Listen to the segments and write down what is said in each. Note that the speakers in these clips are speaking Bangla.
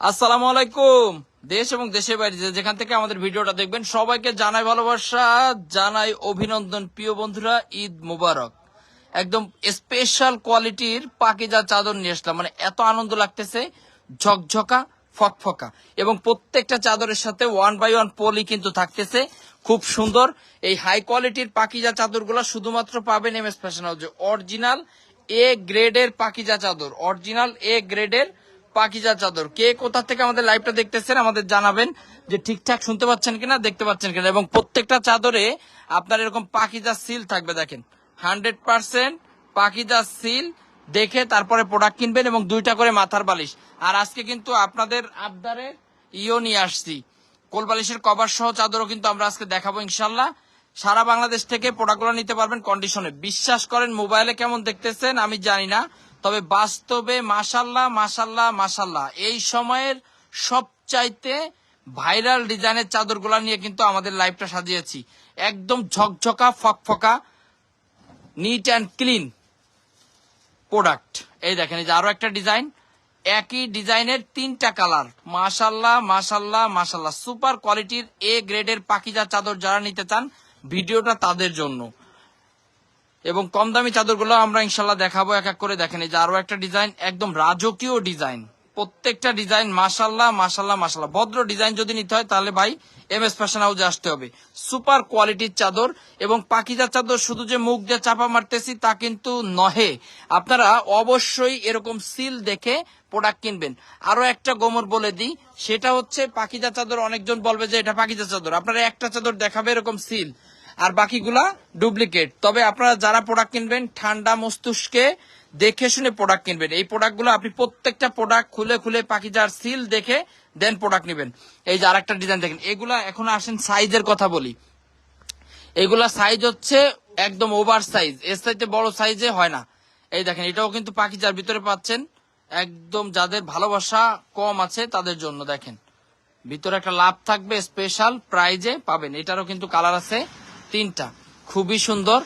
আসসালামু আলাইকুম। দেশ এবং দেশের বাইরে যেখান থেকে আমাদের ভিডিওটা দেখবেন, সবাইকে জানাই ভালোবাসা, জানাই অভিনন্দন প্রিয় বন্ধুরা, ঈদ মুবারক। একদম স্পেশাল কোয়ালিটির পাকিজা চাদর নিয়ে আসলাম। মানে এত আনন্দ লাগতেছে, ঝকঝকা, ফকফকা। এবং প্রত্যেকটা চাদরের সাথে ওয়ান বাই ওয়ান পলি কিন্তু থাকতেছে। খুব সুন্দর। এই হাই কোয়ালিটির পাকিজা চাদরগুলো শুধুমাত্র পাবেন এম এস ফ্যাশন হাউসে অরিজিনাল এ গ্রেডের পাকিজা চাদর। অরিজিনাল এ গ্রেডের পাকিজা চাদর। কে কোথা থেকে আমাদের লাইভটা দেখতেছেন আমাদের জানাবেন যে ঠিকঠাক শুনতে পাচ্ছেন কিনা, দেখতে পাচ্ছেন কিনা। এবং প্রত্যেকটা চাদরে আপনার এরকম পাকিজা সিল থাকবে, দেখেন। হান্ড্রেড পার্সেন্ট পাকিজা সিল দেখে তারপরে প্রোডাক্ট কিনবেন এবং দুইটা করে মাথার বালিশ। আর আজকে কিন্তু আপনাদের আবদারে ইও নিয়ে আসছি। কোলবালিশের কভার সহ চাদরও কিন্তু আমরা আজকে দেখাবো ইনশাল্লাহ। সারা বাংলাদেশ থেকে প্রোডাক্টগুলো নিতে পারবেন কন্ডিশনে বিশ্বাস করেন মোবাইলে কেমন দেখতেছেন আমি জানি না। তবে বাস্তবে মাসাল্লাহ মাসাল্লাহ মাসাল্লাহ এই সময়ের সবচাইতে ভাইরাল ডিজাইনের চাদরগুলা নিয়ে কিন্তু আমাদের লাইভটা সাজিয়েছি। একদম ঝকঝকা, ফকফকা নিট অ্যান্ড ক্লিন প্রোডাক্ট এই দেখেন, এই যে আরও একটা ডিজাইন। একই ডিজাইনের তিনটা কালার। মাশাল্লাহ মাশাল্লাহ মাশাল্লাহ সুপার কোয়ালিটির এ গ্রেডের পাকিজা চাদর যারা নিতে চান, ভিডিওটা তাদের জন্য। এবং কম দামি চাদরগুলো আমরা ইনশাল্লাহ দেখাবো, এক এক করে দেখেন। এই যে আরও একটা ডিজাইন, একদম রাজকীয় ডিজাইন। প্রত্যেকটা ডিজাইন মাশাল্লাহ মাশাল্লাহ মাশাল্লাহ। ভদ্র ডিজাইন যদি নিতে হয়, তাহলে ভাই এম এস ফ্যাশন হাউসে আসতে হবে। সুপার কোয়ালিটির চাদর এবং পাকিজা চাদর, শুধু যে মুখ দিয়ে চাপা মারতেছি, তা কিন্তু নহে। আপনারা অবশ্যই এরকম সিল দেখে প্রোডাক্ট কিনবেন। আরও একটা গোমর বলে দিই, সেটা হচ্ছে পাকিজা চাদর। অনেকজন বলবে যে, এটা পাকিজা চাদর। আপনারা একটা চাদর দেখাবে এরকম সিল। আর বাকিগুলা ডুপ্লিকেট। তবে আপনারা যারা প্রোডাক্ট কিনবেন, ঠান্ডা মস্তিষ্কে দেখে শুনে প্রোডাক্ট কিনবেন। এই প্রোডাক্টগুলো আপনি প্রত্যেকটা প্রোডাক্ট খুলে খুলে পাকিজার সিল দেখে দেন প্রোডাক্ট নেবেন। এই যে আরেকটা ডিজাইন দেখেন, এগুলা এখন আসেন সাইজের কথা বলি। এগুলা সাইজ হচ্ছে একদম ওভার সাইজ এর সাইজে বড় সাইজে হয় না। এই দেখেন, এটাও কিন্তু পাকিজার ভিতরে পাচ্ছেন। একদম যাদের ভালোবাসা কম আছে তাদের জন্য দেখেন। ভিতরে একটা লাভ থাকবে স্পেশাল প্রাইজে পাবেন। এটারও কিন্তু কালার আছে। তিনটা। খুবই সুন্দর।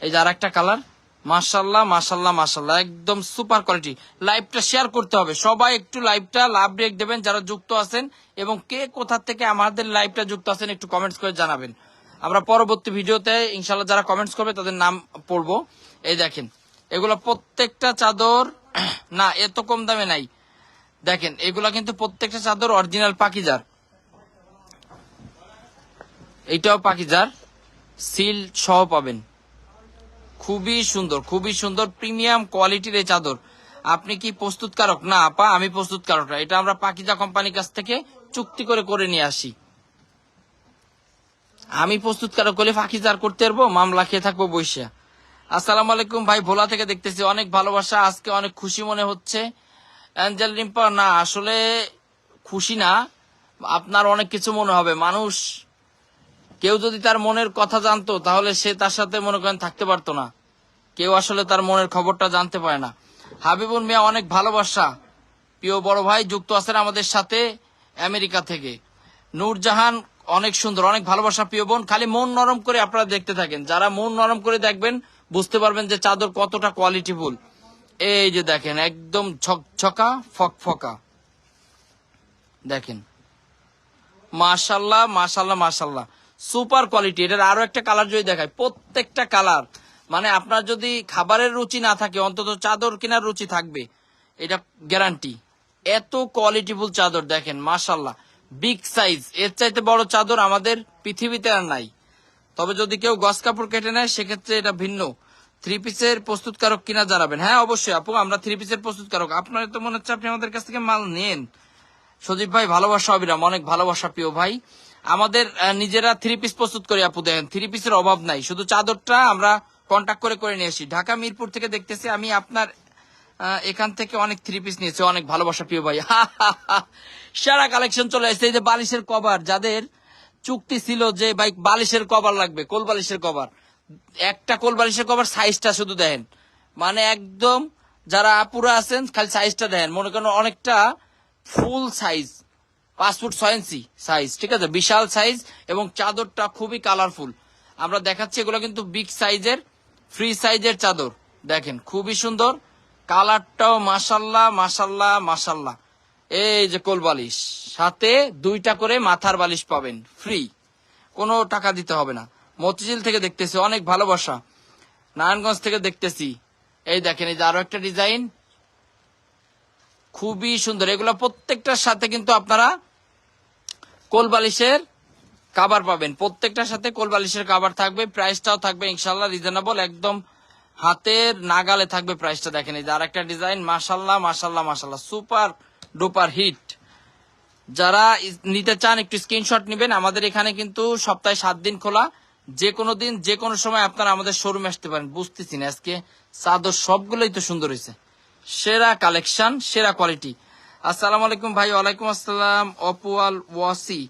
এই যে আর একটা কালার। মাসাল্লাহ মাসাল্লাহ মাসাল্লাহ একদম সুপার কোয়ালিটি। লাইভটা শেয়ার করতে হবে। সবাই একটু লাইভটা লাভ ব্রেক দেবেন, যারা যুক্ত আছেন। এবং কে কোথা থেকে আমাদের লাইভটা যুক্ত আছেন একটু কমেন্টস করে জানাবেন। আমরা পরবর্তী ভিডিওতে ইনশাল্লাহ যারা কমেন্টস করবে, তাদের নাম পড়ব। এই দেখেন, এগুলো প্রত্যেকটা চাদর না, এত কম দামে নাই। দেখেন, এগুলা কিন্তু প্রত্যেকটা চাদর অরিজিনাল পাকিজার। এইটাও পাকিজার। সিল সহ পাবেন। খুবই সুন্দর খুবই সুন্দর প্রিমিয়াম কোয়ালিটির এই চাদর। আপনি কি প্রস্তুতকারক? না, আপা, আমি প্রস্তুতকারক না। এটা আমরা পাকিজা কোম্পানির কাছ থেকে চুক্তি করে করে নিয়ে আসি। আমি প্রস্তুতকারক হলে ফাঁকিজার করতে পারব, মামলা খেয়ে থাকব বৈশা আসসালামু আলাইকুম ভাই, ভোলা থেকে দেখতেছি। অনেক ভালোবাসা, আজকে অনেক খুশি মনে হচ্ছে। অ্যাঞ্জেল রিম্পা, না, আসলে খুশি না। আপনার অনেক কিছু মনে হবে। মানুষ কেউ যদি তার মনের কথা জানতো, তাহলে সে তার সাথে, মনে করেন, থাকতে পারতো না। কেউ আসলে তার মনের খবরটা জানতে পারে না। হাবিবুল মিয়া অনেক ভালোবাসা। প্রিয় বড় ভাই, যুক্ত আছেন আমাদের সাথে আমেরিকা থেকে। নূরজাহান অনেক সুন্দর, অনেক ভালোবাসা, প্রিয় বোন। খালি মন নরম করে আপনারা দেখতে থাকেন। যারা মন নরম করে দেখবেন, বুঝতে পারবেন যে চাদর কতটা কোয়ালিটি কোয়ালিটিফুল এই যে দেখেন, একদম ঝকঝকা ফকফকা দেখেন। মাশাল্লাহ মাশাল্লাহ মাশাল্লাহ। সুপার কোয়ালিটি, এটার আরও একটা কালার যদি দেখায় প্রত্যেকটা কালার। মানে আপনার যদি খাবারের রুচি না থাকে, অন্তত চাদর কেনার রুচি থাকবে, এটা গ্যারান্টি এত কোয়ালিটিফুল চাদর দেখেন মাশাল্লাহ বিগ সাইজ এর চাইতে বড় চাদর আমাদের পৃথিবীতে আর নাই। তবে যদি কেউ গস কাপড় কেটে নেয়, সেক্ষেত্রে এটা ভিন্ন। থ্রি পিসের প্রস্তুতকারক কিনা জানাবেন। হ্যাঁ অবশ্যই আপু, আমরা থ্রি পিসের প্রস্তুতকারক। আপনার তো মনে হচ্ছে আপনি আমাদের কাছ থেকে মাল নেন। সজীব ভাই, ভালোবাসা অবিরাম, অনেক ভালোবাসা প্রিয় ভাই। আমাদের নিজেরা থ্রি পিস প্রস্তুত করি, আপু, দেখেন থ্রি পিসের অভাব নাই। শুধু চাদরটা আমরা কন্ট্যাক্ট করে করে নিয়ে আসি। ঢাকা, মিরপুর থেকে দেখতেছি আমি আপনার এখান থেকে অনেক থ্রি পিস নিয়েছি। অনেক ভালোবাসা, প্রিয় ভাই। সারা কালেকশন চলে আসছে। এই যে বালিশের কভার যাদের চুক্তি ছিল যে, ভাই, বালিশের কভার লাগবে, কোল বালিশের কভার একটা কোল বালিশের কভার সাইজটা শুধু দেখেন। মানে একদম যারা আপুরা আছেন, খালি সাইজটা দেখেন। মনে করেন অনেকটা ফুল সাইজ পাঁচ ফুট ছয় ইঞ্চি সাইজ ঠিক আছে? বিশাল সাইজ এবং চাদরটা খুবই কালারফুল আমরা দেখাচ্ছি এগুলো কিন্তু বিগ সাইজের ফ্রি সাইজের চাদর। দেখেন, খুবই সুন্দর। কালারটাও মাসাল্লাহ মাসাল্লাহ মাসাল্লাহ এই যে কোল বালিশ, সাথে দুইটা করে মাথার বালিশ পাবেন ফ্রি কোনো টাকা দিতে হবে না। মতিঝিল থেকে দেখতেছি, অনেক ভালোবাসা। নারায়ণগঞ্জ থেকে দেখতেছি। এই দেখেন, এই যে আরও একটা ডিজাইন খুবই সুন্দর। এগুলো প্রত্যেকটার সাথে কিন্তু আপনারা কোল বালিশের কাবার পাবেন। প্রত্যেকটার সাথে কোল বালিশের কাবার থাকবে প্রাইসটাও থাকবে ইনশাল্লাহ রিজনেবল একদম হাতের নাগালে থাকবে প্রাইসটা দেখেন। এই যে আর একটা ডিজাইন মাসাল্লাহ মাসাল্লাহ মাসাল্লাহ সুপার ডুপার হিট যারা নিতে চান একটু স্ক্রিনশট নেবেন। আমাদের এখানে কিন্তু সপ্তাহে সাত দিন খোলা। যে কোনো দিন যে কোনো সময় আপনারা আমাদের শোরুমে আসতে পারেন। বুঝতেছি না, আজকে চাদর সবগুলোই তো সুন্দর হয়েছে। সেরা কালেকশন, সেরা কোয়ালিটি। আসসালামু আলাইকুম ভাই, ওয়ালাইকুম আসসালাম অপুয়াল ওয়াসি।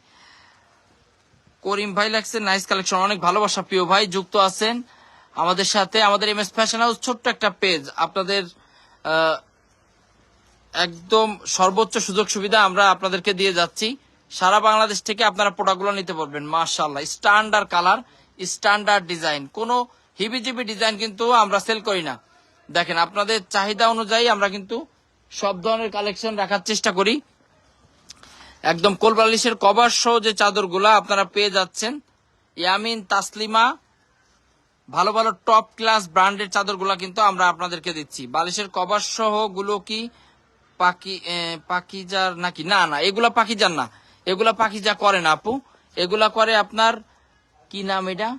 করিম ভাই লাগছে নাইস কালেকশন অনেক ভালোবাসা প্রিয় ভাই, যুক্ত আছেন আমাদের সাথে, আমাদের এম এস ফ্যাশন হাউস ছোট্ট একটা পেজ আপনাদের একদম সর্বোচ্চ সুযোগ সুবিধা আমরা আপনাদেরকে দিয়ে যাচ্ছি। সারা বাংলাদেশ থেকে আপনারা প্রোডাক্টগুলো নিতে পারবেন মার্শাল্লাহ স্ট্যান্ডার্ড কালার স্ট্যান্ডার্ড ডিজাইন কোনো হিবিজিবি ডিজাইন কিন্তু আমরা সেল করি না। দেখেন, আপনাদের চাহিদা অনুযায়ী আমরা কিন্তু সব ধরনের কালেকশন রাখার চেষ্টা করি। একদম কোলবালিশের কভার সহ যে চাদরগুলা আপনারা পেয়ে যাচ্ছেন, ইয়ামিন, তাসলিমা, ভালো ভালো টপ ক্লাস ব্র্যান্ডের চাদরগুলা কিন্তু আমরা আপনাদেরকে দিচ্ছি। বালিশের কভার সহগুলো কি পাকি পাকিজার নাকি? না না, এগুলা পাকিজার না। এগুলা পাকিজা করে না আপু। এগুলা করে আপনার কি নাম এটা?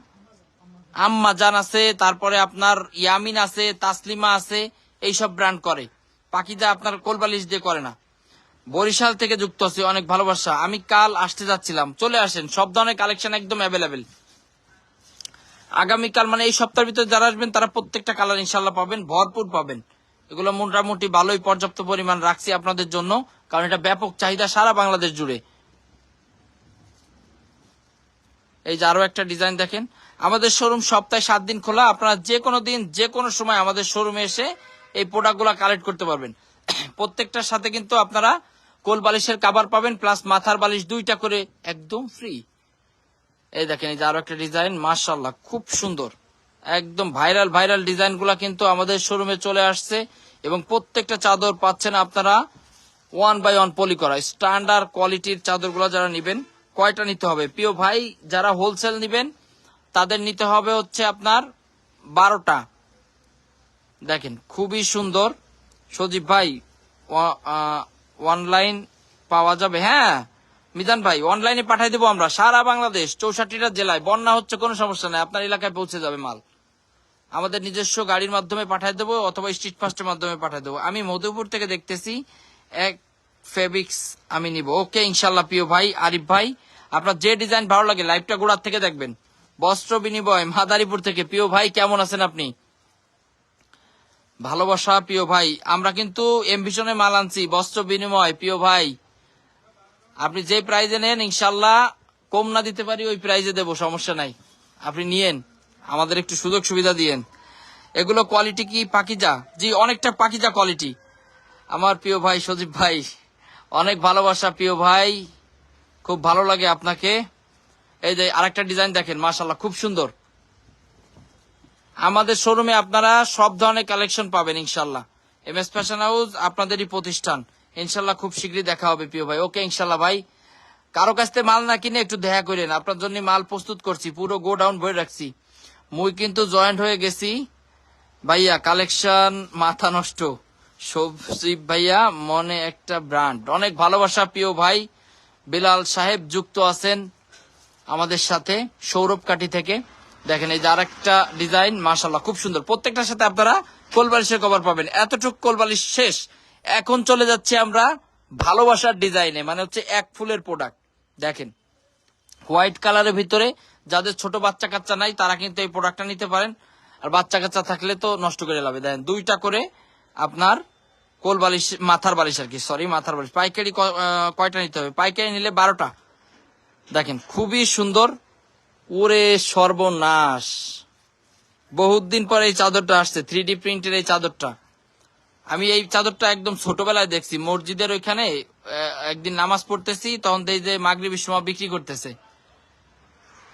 আম্মা জান আছে, তারপরে আপনার ইয়ামিন আছে, তাসলিমা আছে, এইসব ব্র্যান্ড করে। পাকিজা আপনার কোলবালিশ দিয়ে করে না। বরিশাল থেকে যুক্ত আছে, অনেক ভালোবাসা। আমি কাল আসতে যাচ্ছিলাম। চলে আসেন, সব ধরনের কালেকশন একদম অ্যাভেলেবেল আগামীকাল মানে এই সপ্তাহের ভিতরে যারা আসবেন, তারা প্রত্যেকটা কালার ইনশাল্লাহ পাবেন, ভরপুর পাবেন। এগুলো মোটামুটি ভালোই পর্যাপ্ত পরিমাণ রাখছি আপনাদের জন্য, কারণ এটা ব্যাপক চাহিদা সারা বাংলাদেশ জুড়ে। এই যে আরও একটা ডিজাইন দেখেন। আমাদের শোরুম সপ্তাহে সাত দিন খোলা। আপনারা যে কোনো দিন, যে কোনো সময় আমাদের শোরুমে এসে এই প্রোডাক্টগুলো কালেক্ট করতে পারবেন। প্রত্যেকটার সাথে কিন্তু আপনারা কোল বালিশের কাবার পাবেন প্লাস মাথার বালিশ দুইটা করে, একদম ফ্রি এই দেখেন, এই যে আরও একটা ডিজাইন মার্শাল্লাহ খুব সুন্দর। একদম ভাইরাল ভাইরাল ডিজাইনগুলা কিন্তু আমাদের শোরুমে চলে আসছে এবং প্রত্যেকটা চাদর পাচ্ছেন আপনারা ওয়ান বাই ওয়ান পলি করা। স্ট্যান্ডার্ড কোয়ালিটির চাদরগুলো যারা নিবেন কয়টা নিতে হবে? প্রিয় ভাই, যারা হোলসেল নিবেন, তাদের নিতে হবে হচ্ছে আপনার বারোটা। দেখেন, খুবই সুন্দর। সজীব ভাই অনলাইন পাওয়া যাবে। হ্যাঁ মিজান ভাই অনলাইনে পাঠাই দেবো আমরা। সারা বাংলাদেশ, চৌষট্টিটা জেলায়। বন্যা হচ্ছে, কোনো সমস্যা নাই। আপনার এলাকায় পৌঁছে যাবে মাল। আমাদের নিজস্ব গাড়ির মাধ্যমে পাঠাই দেবো অথবা স্ট্রিট ফাস্টের মাধ্যমে পাঠাই দেবো। আমি মধুপুর থেকে দেখতেছি, এক ফেব্রিক্স আমি নিব। ওকে ইনশাল্লাহ প্রিয় ভাই, আরিফ ভাই, আপনার যে ডিজাইন ভালো লাগে লাইভটা গোড়ার থেকে দেখবেন। বস্ত্র বিনিময়, মাদারীপুর থেকে। প্রিয় ভাই, কেমন আছেন আপনি? ভালোবাসা, প্রিয় ভাই, আমরা কিন্তু এমভিশনে মাল আনছি, বস্ত্র বিনিময়, প্রিয় ভাই। আপনি যে প্রাইজে নেন ইনশাল্লাহ কম না দিতে পারি, ওই প্রাইজে দেবো, সমস্যা নাই। আপনি নিয়েন, আমাদের একটু সুযোগ সুবিধা দিয়েন। এগুলো কোয়ালিটি কি? পাকিজা? জি, অনেকটা পাকিজা কোয়ালিটি আমার প্রিয় ভাই, সজীব ভাই অনেক ভালোবাসা, প্রিয় ভাই। খুব ভালো লাগে আপনাকে। এই যে আরেকটা ডিজাইন দেখেন মাশাল্লাহ খুব সুন্দর। আমাদের শোরুমে আপনারা সব ধরনের কালেকশন পাবেন ইনশাল্লাহ এম এস ফ্যাশন হাউস আপনাদেরই প্রতিষ্ঠান। ইনশাল্লাহ খুব শীঘ্রই দেখা হবে, প্রিয় ভাই। ওকে ইনশাল্লাহ ভাই। কারও কাছ থেকে মাল না কিনে একটু দেখা করেন। আপনার জন্য মাল প্রস্তুত করছি, পুরো গো ডাউন ভরে রাখছি। মুই কিন্তু জয়েন্ট হয়ে গেছি। ভাইয়া, কালেকশন মাথা নষ্ট। সবজিব ভাইয়া, মনে একটা ব্র্যান্ড অনেক ভালোবাসা প্রিয় ভাই। বিলাল সাহেব যুক্ত আছেন আমাদের সাথে, সৌরভ কাটি থেকে। দেখেন, এই যে আরেকটা ডিজাইন মাশাল্লাহ খুব সুন্দর। প্রত্যেকটার সাথে আপনারা কোলবালিশের কভার পাবেন। এতটুক কোলবালিশ শেষ। এখন চলে যাচ্ছে আমরা ভালোবাসার ডিজাইনে মানে হচ্ছে এক ফুলের প্রোডাক্ট দেখেন হোয়াইট কালারের ভিতরে যাদের ছোট বাচ্চা কাচ্চা নাই, তারা কিন্তু এই প্রোডাক্টটা নিতে পারেন। আর বাচ্চা কাচ্চা থাকলে তো নষ্ট করে লাভে দেখেন, দুইটা করে আপনার কোল বালিশ, মাথার বালিশ আর কি সরি মাথার বালিশ। পাইকারি কয়টা নিতে হবে? পাইকারি নিলে বারোটা। দেখেন, খুবই সুন্দর। ওরে সর্বনাশ। বহুত দিন পরে এই চাদরটা আসছে থ্রি ডি প্রিন্টের এই চাদরটা। আমি এই চাদরটা একদম ছোটবেলায় দেখছি। মসজিদের ওইখানে একদিন নামাজ পড়তেছি, তখন দেই যে মাগরিবের সময় বিক্রি করতেছে।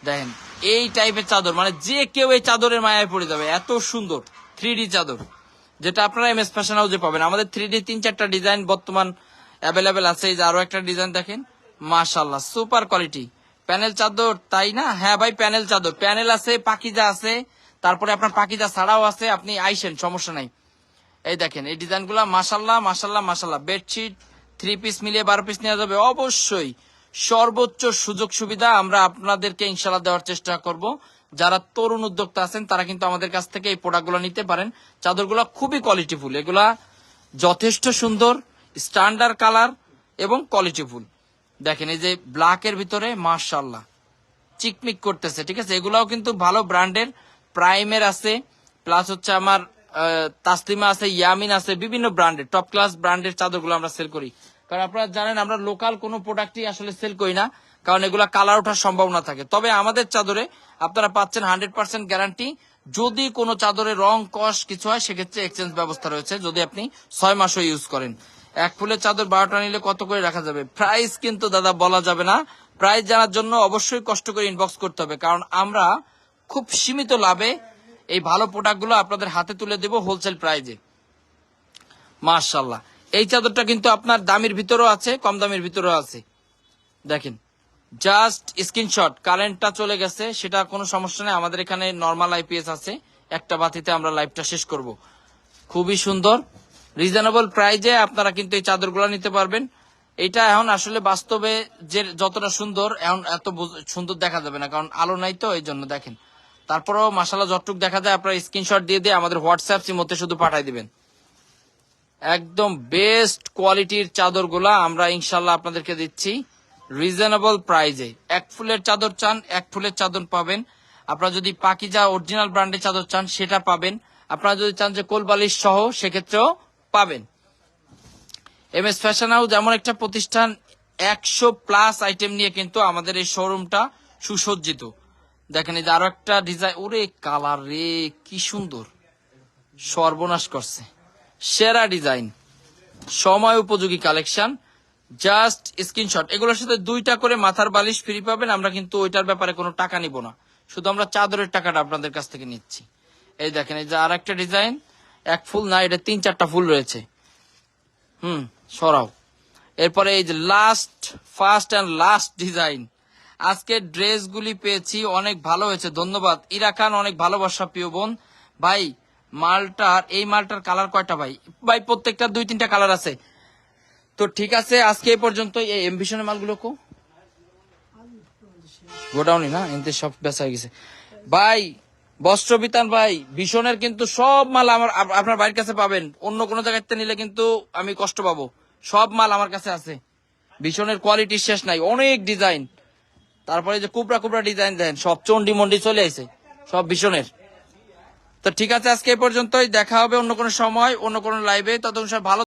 দেখেন, এই টাইপের চাদর মানে যে কেউ এই চাদরের মায়ায় পড়ে যাবে, এত সুন্দর থ্রি চাদর। যেটা আপনারা এম এস ফ্যাশন হাউসে পাবেন। আমাদের থ্রি ডি তিন চারটা ডিজাইন বর্তমান অ্যাভেলেবেল আছে। এই যে আরও একটা ডিজাইন দেখেন মাশাল্লাহ সুপার কোয়ালিটি প্যানেল চাদর, তাই না? হ্যাঁ ভাই প্যানেল চাদর। প্যানেল আছে, পাকিজা আছে, তারপরে আপনার পাকিজা ছাড়াও আছে, আপনি আইসেন, সমস্যা নাই। এই দেখেন, এই ডিজাইন ডিজাইনগুলো মাসাল্লাহ মাসাল্লাহ মাসাল্লাহ বেডশিট থ্রি পিস মিলিয়ে বারো পিস নেওয়া যাবে। অবশ্যই সর্বোচ্চ সুযোগ সুবিধা আমরা আপনাদেরকে ইনশাল্লাহ দেওয়ার চেষ্টা করব। যারা তরুণ উদ্যোক্তা আছেন, তারা কিন্তু আমাদের কাছ থেকে এই প্রোডাক্টগুলো নিতে পারেন। চাদরগুলো খুবই কোয়ালিটিফুল এগুলা যথেষ্ট সুন্দর স্ট্যান্ডার্ড কালার এবং কোয়ালিটিফুল দেখেন, এই যে ব্ল্যাকের ভিতরে মার্শাল্লাহ চিকমিক করতেছে, ঠিক আছে? এগুলাও কিন্তু ভালো ব্র্যান্ডের প্রাইমের আছে প্লাস হচ্ছে আমার তাসলিমা আছে, ইয়ামিন আছে, বিভিন্ন ব্র্যান্ডের টপ ক্লাস ব্র্যান্ডের চাদরগুলো আমরা সেল করি। কারণ আপনারা জানেন, আমরা লোকাল কোনো প্রোডাক্টই আসলে সেল করি না। কারণ এগুলা কালার ওঠার সম্ভাবনা থাকে। তবে আমাদের চাদরে আপনারা পাচ্ছেন হান্ড্রেড পার্সেন্ট গ্যারান্টি যদি কোনো চাদরে রং কস কিছু হয়, সেক্ষেত্রে এক্সচেঞ্জ ব্যবস্থা রয়েছে, যদি আপনি ছয় মাসও ইউজ করেন। এক ফুলের চাদর বারোটা নিলে কত করে রাখা যাবে? প্রাইস কিন্তু দাদা বলা যাবে না। প্রাইস জানার জন্য অবশ্যই কষ্ট করে ইনবক্স করতে হবে, কারণ আমরা খুব সীমিত লাভে এই ভালো প্রোডাক্টগুলো আপনাদের হাতে তুলে দেব হোলসেল প্রাইজে মার্শাল্লাহ এই চাদরটা কিন্তু আপনার দামের ভিতরেও আছে, কম দামের ভিতরেও আছে। দেখেন। জাস্ট স্ক্রিনশট কারেন্টটা চলে গেছে, সেটা কোনো সমস্যা নেই। আমাদের এখানে নর্মাল আইপিএস আছে। একটা বাতিতে আমরা লাইভটা শেষ করব। খুবই সুন্দর। রিজনেবল প্রাইজে আপনারা কিন্তু এই চাদরগুলো নিতে পারবেন। এটা এখন আসলে বাস্তবে যে যতটা সুন্দর, এখন এত সুন্দর দেখা যাবে না, কারণ আলো নাই তো, এই জন্য দেখেন। তারপরেও মাসালা যতটুক দেখা যায়, আপনারা স্ক্রিনশট দিয়ে দিয়ে আমাদের হোয়াটসঅ্যাপ সিমতে শুধু পাঠাই দিবেন। একদম বেস্ট কোয়ালিটির চাদরগুলা আমরা ইনশাল্লাহ আপনাদেরকে দিচ্ছি। রিজনেবল প্রাইজে এক ফুলের চাদর চান, এক ফুলের চাদর পাবেন। আপনারা যদি পাকিজা অরিজিনাল ব্র্যান্ডের চাদর চান, সেটা পাবেন। আপনারা যদি চান যে কোলবালিশ সহ, সেক্ষেত্রেও পাবেন। এম এস ফ্যাশন হাউস এমন একটা প্রতিষ্ঠান, একশো প্লাস আইটেম নিয়ে কিন্তু আমাদের এই শোরুমটা সুসজ্জিত। দেখেন এই যে আরও একটা ডিজাইন ওরে কালার রে, কি সুন্দর। সর্বনাশ করছে। সেরা ডিজাইন। সময় উপযোগী কালেকশন। জাস্ট স্ক্রিনশট এগুলোর সাথে দুইটা করে মাথার বালিশ ফ্রি পাবেন, আমরা কিন্তু ওইটার ব্যাপারে কোনো টাকা নিব না। শুধু আমরা চাদরের টাকাটা আপনাদের কাছ থেকে নিচ্ছি। এই দেখেন, এই যে আর একটা ডিজাইন এক ফুল, না, এটা তিন চারটা ফুল রয়েছে। হুম, সরাও। এরপরে এই যে last first and last design আজকে ড্রেসগুলি পেয়েছি, অনেক ভালো হয়েছে, ধন্যবাদ। ইরা খান, অনেক ভালোবাসা, প্রিয় বোন। ভাই, মালটার, এই মালটার কালার কয়টা ভাই? ভাই প্রত্যেকটা দুই তিনটা কালার আছে। তো ঠিক আছে, আজকে এই পর্যন্ত এই এমবিশনের মালগুলো কো। গোডাউনি না? এনতে সব বেচা হয়ে গেছে। ভাই, বস্ত্র বিতান ভাই, ভীষণের কিন্তু সব মাল আমার আপনার বাড়ির কাছে পাবেন। অন্য কোনো জায়গাতে নিলে কিন্তু আমি কষ্ট পাবো। সব মাল আমার কাছে আছে। ভীষণের কোয়ালিটি শেষ নাই। অনেক ডিজাইন তারপরে যে কুবরা কুবরা ডিজাইন দেন সব চন্ডি মন্ডি চলে আইছে। সব ভীষণের। তো ঠিক আছে, আজকে এই পর্যন্তই। দেখা হবে অন্য কোনো সময়, অন্য কোনো লাইভে ততক্ষণ সব ভালো